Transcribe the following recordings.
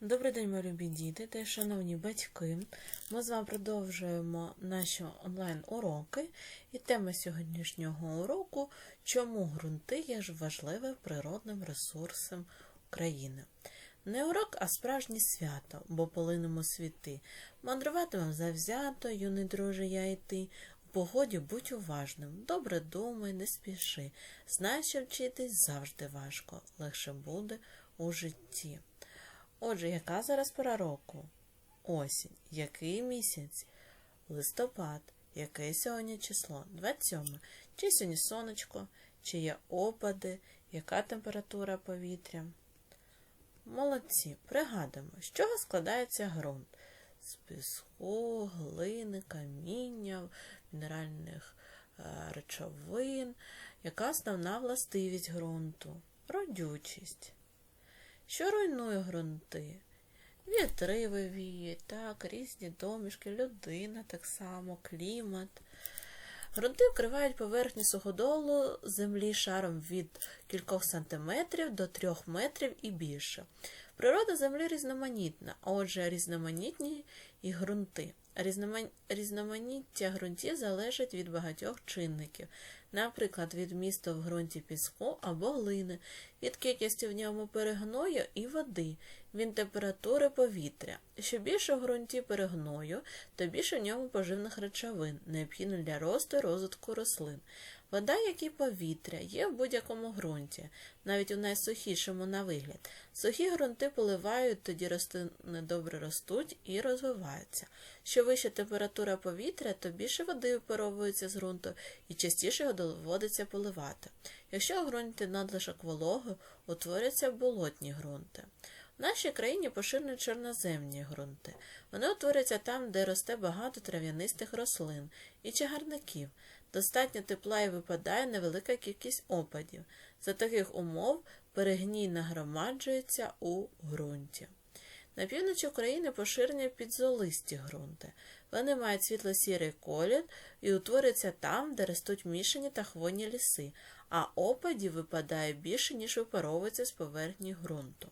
Добрий день, мої любі діти та шановні батьки. Ми з вами продовжуємо наші онлайн-уроки. І тема сьогоднішнього уроку чому ґрунти є ж важливим природним ресурсом України. Не урок, а справжнє свято, бо полинемо світи. Мандруватимем завзято, юний друже, я і ти. У погоді будь уважним, добре думай, не спіши. Знай, що вчитись завжди важко, легше буде у житті. Отже, яка зараз пора року? Осінь. Який місяць? Листопад. Яке сьогодні число? 27. Чи сьогодні сонечко? Чи є опади? Яка температура повітря? Молодці. Пригадуємо, з чого складається ґрунт? З піску, глини, каміння, мінеральних е, речовин. Яка основна властивість ґрунту? Родючість. Що руйнує ґрунти? Вітри вивіють, так, різні домішки, людина так само, клімат. Ґрунти вкривають поверхню суходолу землі шаром від кількох сантиметрів до трьох метрів і більше. Природа землі різноманітна, а отже, різноманітні і ґрунти. Різноман- Різноманіття ґрунтів залежить від багатьох чинників, наприклад, від міста в ґрунті піску або глини, від кількості в ньому перегною і води, від температури повітря. Що більше в ґрунті перегною, то більше в ньому поживних речовин, необхідних для росту і розвитку рослин. Вода, як і повітря, є в будь-якому ґрунті, навіть у найсухішому на вигляд. Сухі ґрунти поливають, тоді рослини добре ростуть і розвиваються. Що вища температура повітря, то більше води випаровується з ґрунту і частіше його доводиться поливати. Якщо у ґрунті надлишок вологи, утворюються болотні ґрунти. В нашій країні поширені чорноземні ґрунти. Вони утворюються там, де росте багато трав'янистих рослин і чагарників. Достатньо тепла і випадає невелика кількість опадів. За таких умов перегній нагромаджується у ґрунті. На півночі України поширені підзолисті ґрунти. Вони мають світло-сірий колір і утворюються там, де ростуть мішані та хвойні ліси, а опадів випадає більше, ніж випаровується з поверхні ґрунту.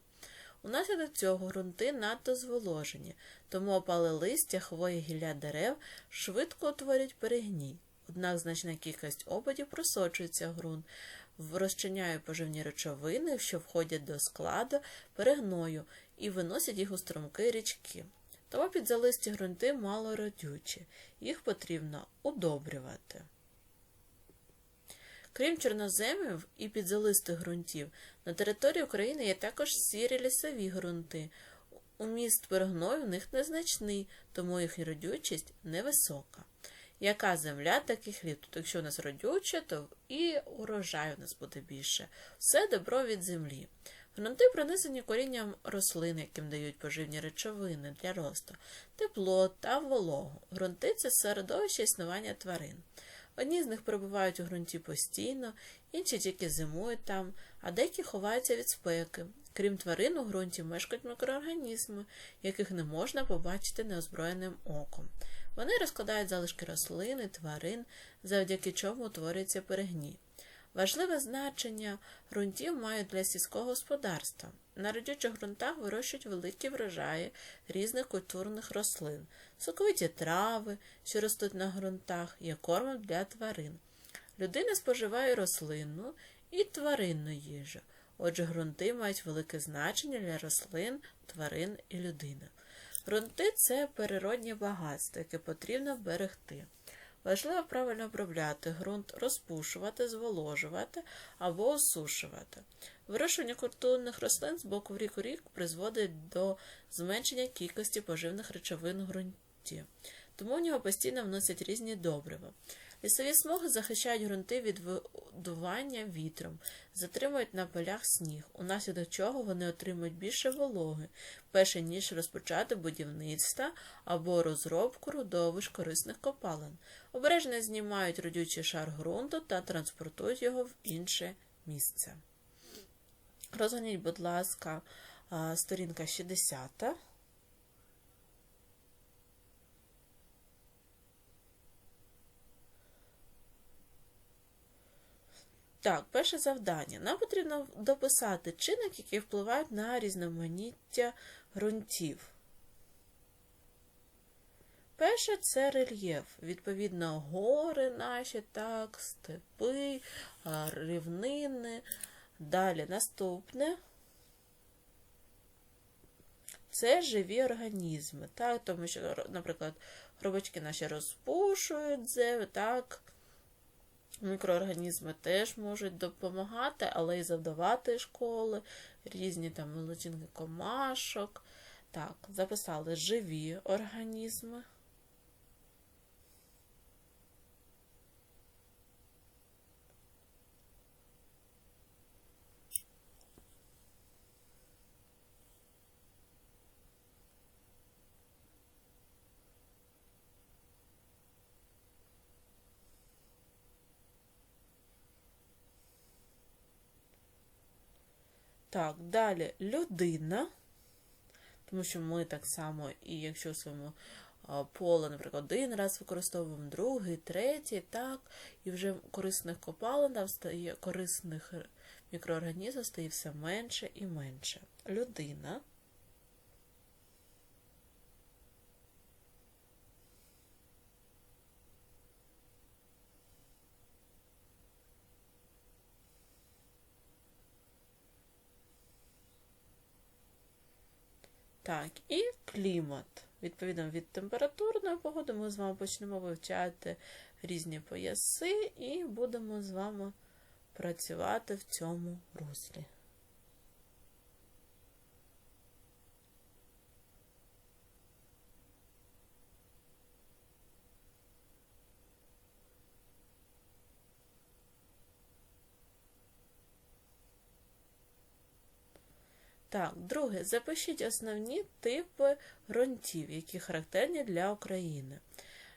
Унаслідок цього ґрунти надто зволожені, тому опали листя, хвої гілля дерев швидко утворюють перегній. Однак значна кількість опадів просочується ґрунт, розчиняє поживні речовини, що входять до складу перегною, і виносять їх у струмки річки. Тому підзалисті ґрунти мало родючі, їх потрібно удобрювати. Крім чорноземів і підзалистих ґрунтів, на території України є також сірі лісові ґрунти. Уміст перегною в них незначний, тому їх родючість невисока. Яка земля, такий хліб. Тобто, якщо у нас родюче, то і урожай у нас буде більше. Все добро від землі. Грунти пронесені корінням рослин, яким дають поживні речовини для росту, тепло та вологу. Грунти це середовище існування тварин. Одні з них перебувають у ґрунті постійно, інші тільки зимують там, а деякі ховаються від спеки. Крім тварин, у ґрунті мешкають мікроорганізми, яких не можна побачити неозброєним оком. Вони розкладають залишки рослин і тварин, завдяки чому утворюється перегній. Важливе значення ґрунтів мають для сільського господарства. На родючих ґрунтах вирощують великі врожаї різних культурних рослин, соковиті трави, що ростуть на ґрунтах, є кормом для тварин. Людина споживає рослинну і тваринну їжу. Отже, ґрунти мають велике значення для рослин, тварин і людини. Ґрунти це природні багатство, яке потрібно берегти. Важливо правильно обробляти ґрунт, розпушувати, зволожувати або осушувати. Вирощування культурних рослин з боку в рік у рік призводить до зменшення кількості поживних речовин в ґрунті, тому в нього постійно вносять різні добрива. Лісові смуги захищають ґрунти від видування вітром, затримують на полях сніг, унаслідок чого вони отримують більше вологи, перше ніж розпочати будівництво або розробку родовищ корисних копалин. Обережно знімають родючий шар ґрунту та транспортують його в інше місце. Розгоніть, будь ласка, сторінка 60. Так, перше завдання. Нам потрібно дописати чинник, який впливають на різноманіття ґрунтів. Перше це рельєф. Відповідно, гори наші, так, степи, рівнини. Далі наступне це живі організми. Так, тому що, наприклад, хробачки наші розпушують так. Мікроорганізми теж можуть допомагати, але й завдавати школи, різні там величинки комашок. Так, записали живі організми. Так, далі людина, тому що ми так само, і якщо в своєму поле, наприклад, один раз використовуємо, другий, третій, так, і вже корисних копалин корисних мікроорганізмів стає все менше і менше. Людина. Так, і клімат. Відповідно від температурної погоди ми з вами почнемо вивчати різні пояси і будемо з вами працювати в цьому руслі. Так, друге, запишіть основні типи ґрунтів, які характерні для України.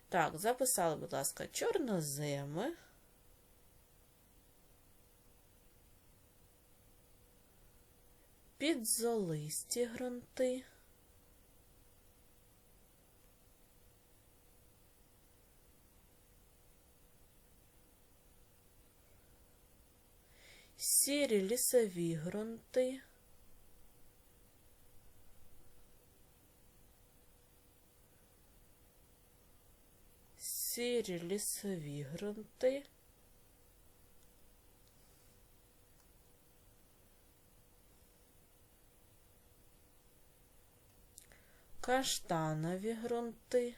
Так, записали, будь ласка, чорноземи. Підзолисті ґрунти. Сірі лісові ґрунти. Сірі лісові ґрунти. Каштанові ґрунти.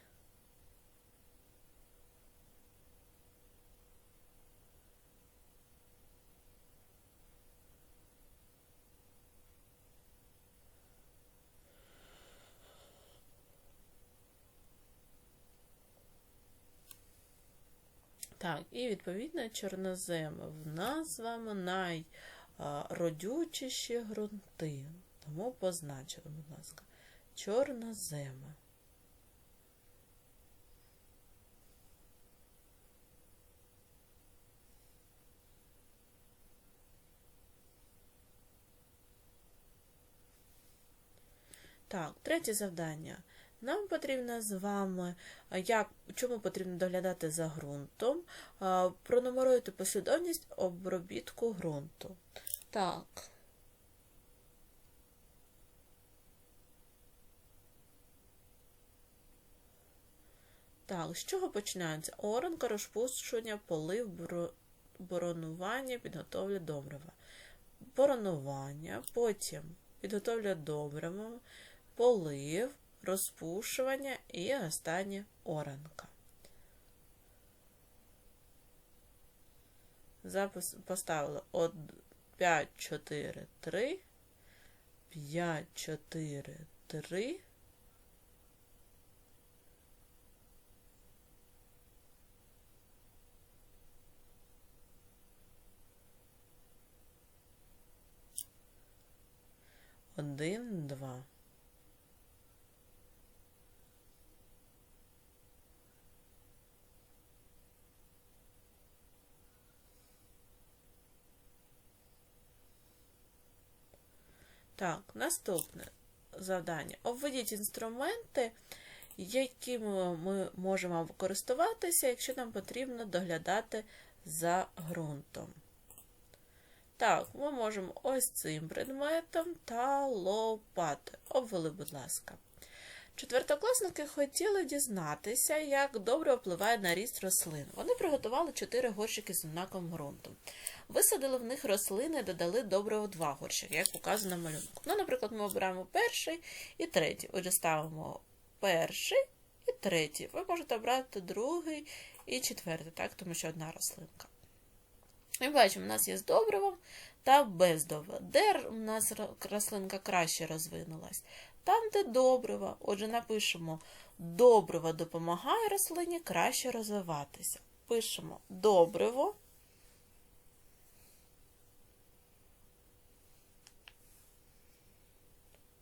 Так, і відповідно чорноземи. В нас з вами найродючіші ґрунти. Тому позначили, будь ласка, чорноземи. Так, третє завдання. Нам потрібно з вами, як, чому потрібно доглядати за ґрунтом, пронумеруйте послідовність обробітку ґрунту. Так. Так, з чого починається? Оранка, розпущення, полив, боронування, підготовля добрива. Боронування, потім підготовля добрива, полив, розпушування і останнє оранка. Запис поставили 5, 4, 3, 5, 4, 3. Один, два. Так, наступне завдання. Обведіть інструменти, якими ми можемо користуватися, якщо нам потрібно доглядати за ґрунтом. Так, ми можемо ось цим предметом та лопати. Обвели, будь ласка. Четвертокласники хотіли дізнатися, як добре впливає на ріст рослин. Вони приготували чотири горщики з однаковим ґрунтом. Висадили в них рослини, додали добриво два горщики, як показано на малюнку. Ну, наприклад, ми обираємо перший і третій. Отже, ставимо перший і третій. Ви можете обрати другий і четвертий, так, тому що одна рослинка. Ми бачимо, у нас є з добривом та без. Де у нас рослинка краще розвинулась? Там, де добрива. Отже, напишемо добриво допомагає рослині краще розвиватися. Пишемо добриво.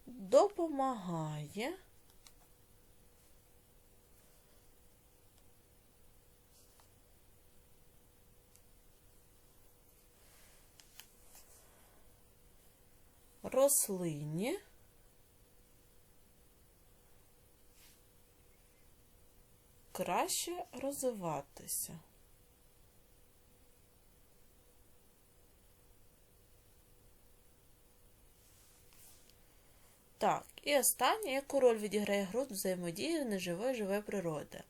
Допомагає. Рослині краще розвиватися. Так, і останнє, яку роль відіграє ґрунт взаємодії неживої живої природи.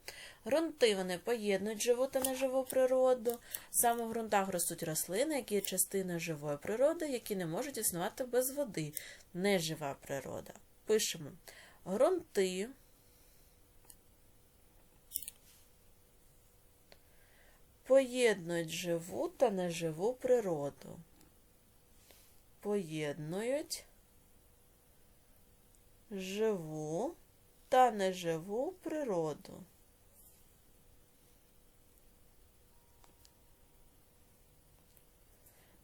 Грунти вони поєднують живу та неживу природу. Саме в ґрунтах ростуть рослини, які є частиною живої природи, які не можуть існувати без води. Нежива природа. Пишемо ґрунти. Поєднують живу та неживу природу. Поєднують живу та неживу природу.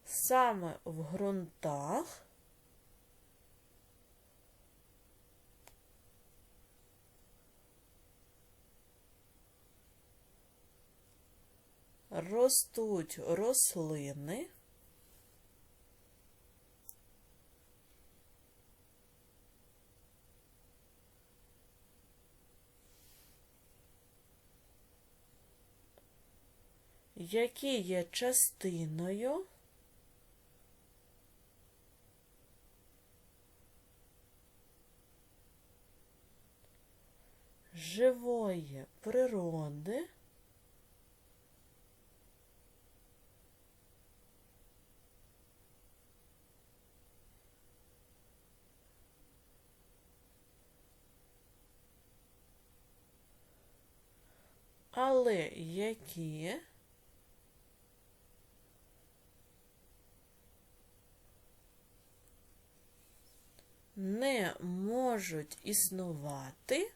Саме в ґрунтах ростуть рослини. які є частиною живої природи але які не можуть існувати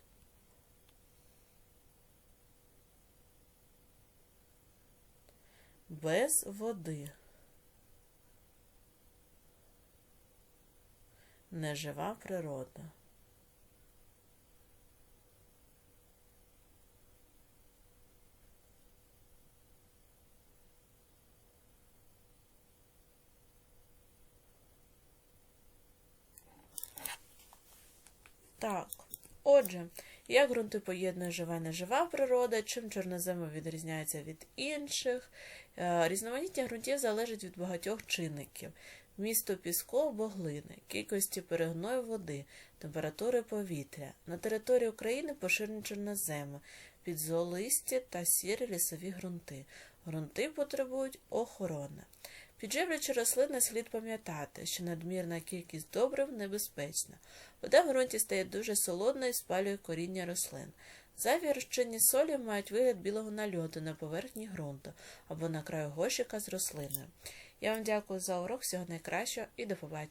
без води. Нежива природа. Так, отже, як ґрунти поєднує жива нежива природа, чим чорноземи відрізняється від інших. Е, різноманіття ґрунтів залежить від багатьох чинників: місто піску або глини, кількості перегною води, температури повітря. На території України поширені чорноземи, підзолисті та сірі лісові ґрунти. Ґрунти потребують охорони. Підживлюючи рослини, слід пам'ятати, що надмірна кількість добрив небезпечна. Вода в ґрунті стає дуже солодною і спалює коріння рослин. Зайві розчинні солі мають вигляд білого нальоту на поверхні ґрунту або на краю гощика з рослиною. Я вам дякую за урок, всього найкращого і до побачення.